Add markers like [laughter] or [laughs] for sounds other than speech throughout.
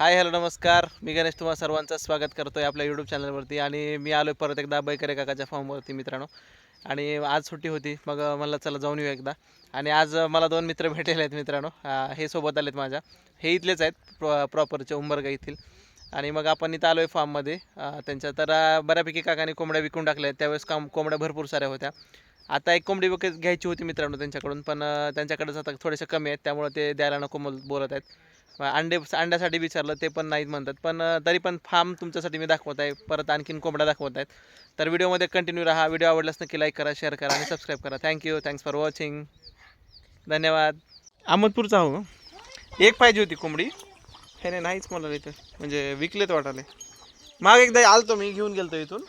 Hi hello नमस्कार. मी गणेश तुम्हा सर्वांचं स्वागत करतो आहे आपल्या यूट्यूब चॅनलवरती आणि मी आलो परत एकदा बैकरे काकाच्या फॉर्मवरती मित्रांनो. आणि आज सुट्टी होती मग म्हणलं चला जाऊन येऊ एकदा. आणि आज मला दोन मित्र भेटलेले आहेत मित्रांनो. हे सोबत आलेत माझ्या. हे इथलेच आहेत प्रॉ प्रॉपरचे उंबरगा येथील. आणि मग आपण इथं आलो आहे फार्ममध्ये त्यांच्या तर बऱ्यापैकी काकाने कोंबड्या विकून टाकल्या आहेत. त्यावेळेस काम कोंबड्या भरपूर साऱ्या होत्या. आता एक कोंबडी विकत घ्यायची होती मित्रांनो त्यांच्याकडून पण त्यांच्याकडेच आता थोडेसे कमी आहेत. त्यामुळे ते द्यायला नको बोलत आहेत. अंडे अंड्यासाठी विचारलं ते पण नाहीत म्हणतात. पण तरी पण फार्म तुमच्यासाठी मी दाखवत आहे. परत आणखीन कोंबड्या दाखवत आहेत. तर व्हिडिओमध्ये कंटिन्यू राहा. व्हिडिओ आवडल्यास नक्की लाईक करा शेअर करा आणि सबस्क्राईब करा. थँक्यू थँक्स फॉर वॉचिंग धन्यवाद. अहमदपूरचा हो एक पाहिजे होती कोंबडी. हे नाही नाहीच मला इथं. म्हणजे विकलेत वाटाले. माग एकदा आलतो मी घेऊन गेलतो इथून.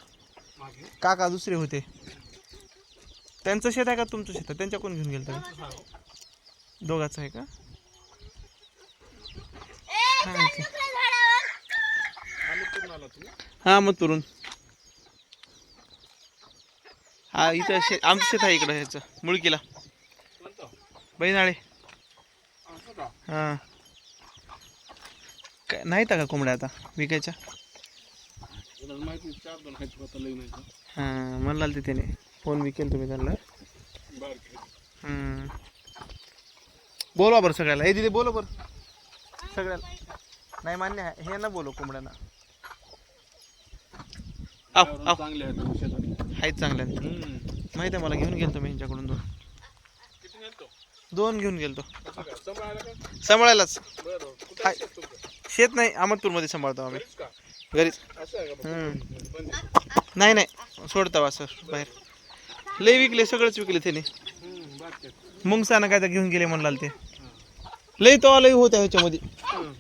काका दुसरे होते. त्यांचं शेत आहे का तुमचं शेत? आहे त्यांच्याकडून घेऊन गेलतो? दोघाचं आहे का? हा. हा मग तुरून. हा इथं शे आमचं शेत आहे इकडं ह्याचं मुळकीला. बैनाळे. हा. काय नाहीत का कोंबड्या आता विकायच्या? हां म्हणला ते त्याने फोन विकेल तुम्ही त्यांना. हम्म. बोलवा बरं सगळ्याला. हे दिदी बोलो बरं. सगळ्याला. नाही मान्य आहे. हे ना बोलो कोंबड्यांना. आव आव. चांगले आहेत आहेत. चांगल्या माहिती आहे मला घेऊन गेलतो मी यांच्याकडून दोन. किती नेतो दोन घेऊन गेलतो. सांभाळायलाच. शेत नाही अहमदपूरमध्ये सांभाळतो आम्ही. घरीच. नाही नाही. सोडता असं बाहेर. लय विकले सगळंच विकले त्याने. हम्म, बाकी आहेत. मग साना काय तर घेऊन गेले म्हणलाल ते. लय तो लय होत्या ह्याच्यामध्ये हम्म.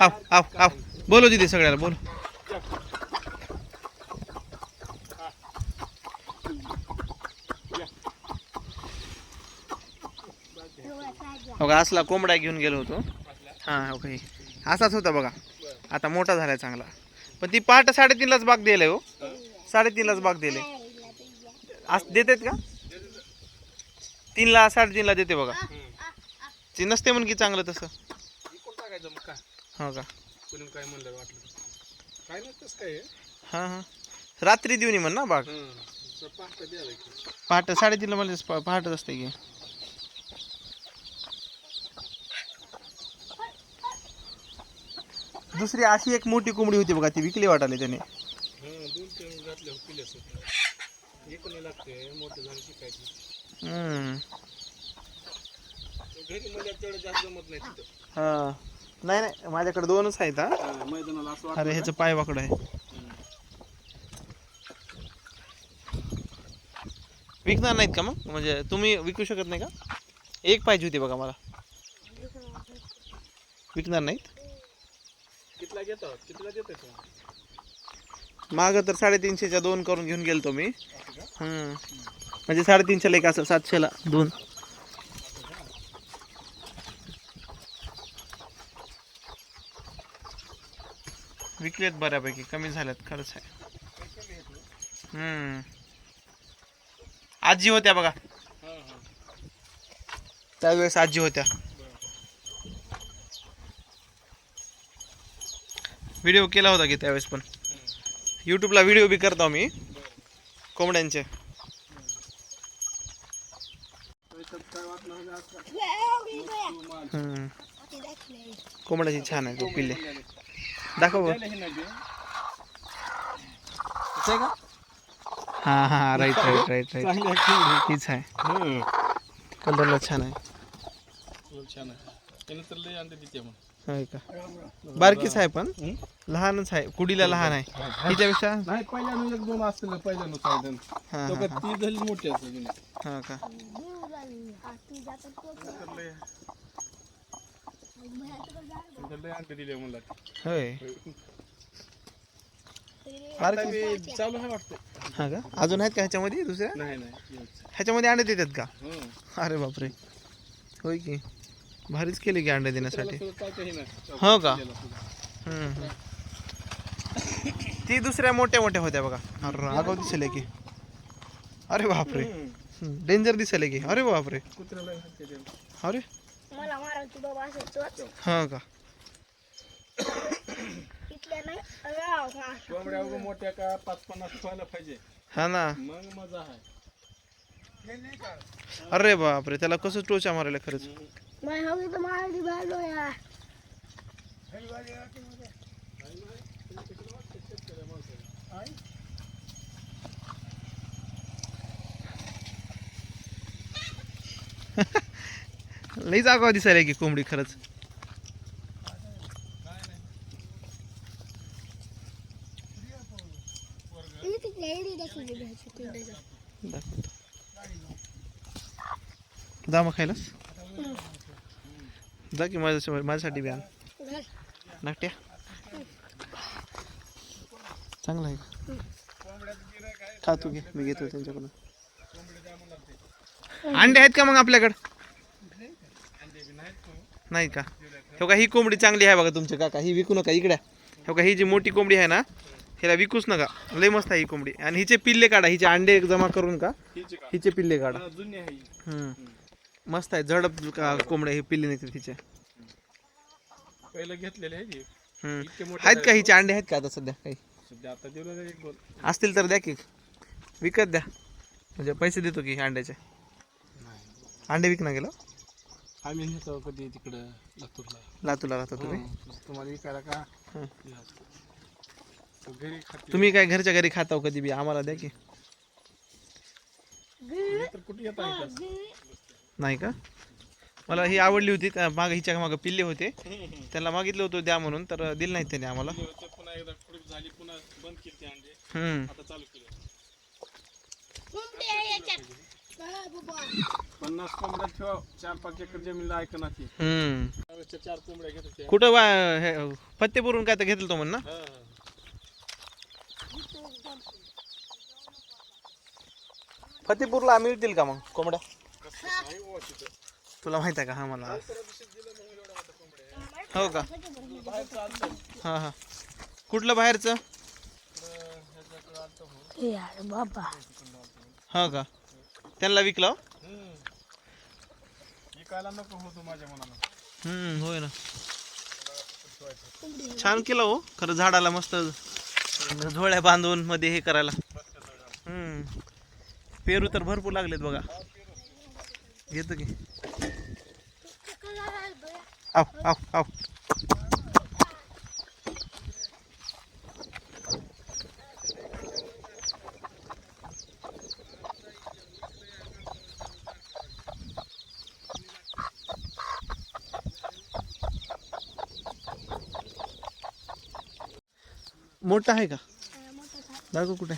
आव आव आव बोलो तिथे सगळ्याला बोल. बघा हो असला कोंबडा घेऊन गेलो होतो. हां ओके हो असाच होता बघा. आता मोठा झालाय चांगला. पण ती पहाट साडेतीनलाच बाग दिले हो. साडेतीनलाच बाग दिले अस देतात का? तीनला साडेतीनला देते बघा. ती नसते म्हण की चांगलं तसं. हो का? कोणी काय म्हणलं वाटलं काय नाही तसं काय आहे. हां हां. रात्री देऊन ये म्हण ना बाग. पहाटे द्यावं की. पहाट साडेतीनला मला पहाटच असते की. दुसरी अशी एक मोठी कोंबडी होती बघा ती विकली वाटाले त्याने. हं, दोन तीन घातले पिले इकडे लागते मोठं झालं शिकायची. हम्म. घरी म्हणजे तेवढं जास्त जमत नाही तिथं. हा. नाही नाही माझ्याकडे दोनच आहेत हा. हं, मैदानाला असं अरे ह्याचं पाय वाकड आहे. विकणार नाहीत का मग? म्हणजे तुम्ही विकू शकत नाही का? एक पाहिजे होती बघा मला. विकणार नाहीत? कितला घेतो कितला देतो तू? मागं तर साडेतीनशेच्या दोन करून घेऊन गेलतो मी. हम्म. म्हणजे साडेतीनशेला एक असं सातशेला दोन. विकलेत बऱ्यापैकी कमी झाल्यात खरंच आहे. हम्म. आजी होत्या बघा. त्यावेळेस आजी होत्या. व्हिडिओ केला होता की त्यावेळेस पण? यूट्यूबला व्हिडिओ बी करतो मी कोंबड्यांचे. कोंबड्याची छान आहे तो पिल्ले. दाखव हे. हा हा राईट राईट राईट राईट. हीच आहे. कलरला छान आहे. छान आहे. का? बारकीच आहे पण. हं? लहानच आहे. कुडीला लहान आहे. हिच्यापेक्षा? नाही पहिल्यानं एक दोन असतील पहिल्यानं सायदन. हा तो हा का ती झाली मोठी. हा का? होय आता बारकी बी चालू आहे वाटतं हा का अजून आहेत का ह्याच्यामध्ये दुसऱ्या नाही नाही एवढंच. ह्याच्यामध्ये अंडे देतात का हं. अरे बापरे होय की भारीच केली की अंडे त्याला सुद्धा चालतं हे. हो का? त्याला सुद्धा. हम्म, हम्म. ती दुसऱ्या मोठ्या मोठ्या होत्या बघा अरे आगाव दिसले की अरे बापरे हं. डेंजर दिसले की अरे बापरे कुत्र्याला. अरे मला बाबा का? इथल्या नाही राव का कोंबड्या उगं मोठ्या का पाच पन्नास व्हायला पाहिजे. हा ना. मग मज़ा आहे. अरे बापरे त्याला कसं टोचा मारायला खरंच? मग हवी तर मारली बाजू या [laughs] लई जागा दिसायला की कोंबडी खरंच. जा मग खायलास? जा की माझ्या माझ्यासाठी बी आण. घाल. नाट्या आहे. का? खा तू घे मी घेतो त्यांच्याकडून. अंडे आहेत का मग आपल्याकडं? नाही का? हो का ही कोंबडी चांगली आहे बघा तुमच्या काका. ही विकू नका इकड्या हो का ही जी मोठी कोंबडी आहे ना ह्याला विकूच नका. लय मस्त आहे ही कोंबडी. आणि हिचे पिल्ले काढा हिचे अंडे जमा करून का? हिचे पिल्ले काढा. हम्म. मस्त आहे झडप का कोंबड्या हे पिल्ले नाही तिचे घेतलेले आहेत का हिचे अंडे? आहेत का आता सध्या काही? असतील तर द्या की. विकत द्या. म्हणजे पैसे देतो की अंड्याचे? अंडे विकणं गेलं? आम्ही नेतो कधी तिकडं लातूरला. लातूरला राहता तुम्ही? हं. तुम्हाला विकायला का? हं. घरी खाते तुम्ही काय घरच्या घरी खाता हो कधी बी? आम्हाला द्या की. तर कुठे येता येतात नाही का? मला ही आवडली होती त्या मागं हिच्या मागं पिल्ले होते. त्यांना मागितलं होतं द्या म्हणून तर दिलं नाही त्याने आम्हाला. ते पुन्हा एकदा खुडीप झाली पुन्हा बंद केली ते अंडे हम्म. आता चालू केले. कोंबडी आहे याच्यात. बाबा. पन्नास कोंबड्या ठेवा चार पाच एकर जमीन ऐकना ती हम्म. चार कोंबड्या घेत कुठं बा हे फत्तेपुरून काय तर घेतलं तो म्हण ना? हा. फतेपूरला मिळतील का मग कोंबड्या. तुला माहीत आहे का? हा मला. हो का? हां हां. कुठलं बाहेरचं? यार बाबा. हां का? त्यांना विकलं? हम्म. विकायला नको होतो माझ्या मनाला हम्म होय ना. छान केलं हो. खरं झाडाला मस्त झोळ्या बांधून मध्ये हे करायला. हम्म. पेरू तर भरपूर लागलेत बघा. घेतो की. आव आव आव. मोठा आहे का? दाखव कुठे?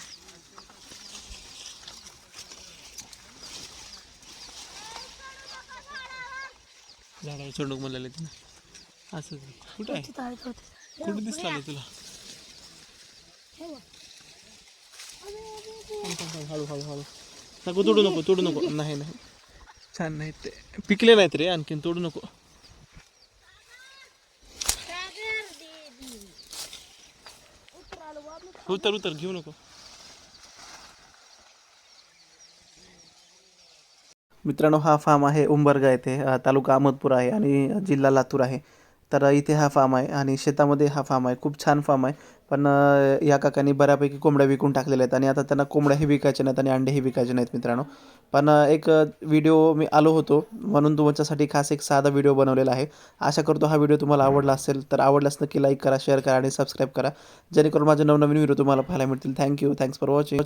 झाडाला चढूक म्हणलेलं तिनं असं कुठं आहे? कुठं दिसला तुला? हळू हळू हळू. नको तोडू नको तोडू नको. नाही नाही. छान नाही ते. पिकले नाहीत रे आणखीन तोडू नको. उतर उतर घेऊ नको. मित्रांनो हा फार्म आहे उंबरगा येथे तालुका अहमदपूर आहे आणि जिल्हा लातूर आहे. तर इथे हा फार्म आहे आणि शेतामध्ये हा फार्म आहे. खूप छान फार्म आहे. पण या काकांनी बऱ्यापैकी कोंबड्या विकून टाकलेल्या आहेत आणि आता त्यांना कोंबड्याही विकायच्या नाहीत आणि अंडेही विकायचे नाहीत मित्रांनो. पण एक व्हिडिओ मी आलो होतो म्हणून तुमच्यासाठी खास एक साधा व्हिडिओ बनवलेला आहे. आशा करतो हा व्हिडिओ तुम्हाला आवडला असेल तर आवडल्यास नक्की लाईक करा शेअर करा आणि सबस्क्राईब करा. जेणेकरून माझे नवनवीन व्हिडिओ तुम्हाला पाहायला मिळतील. Thank you. Thanks for watching.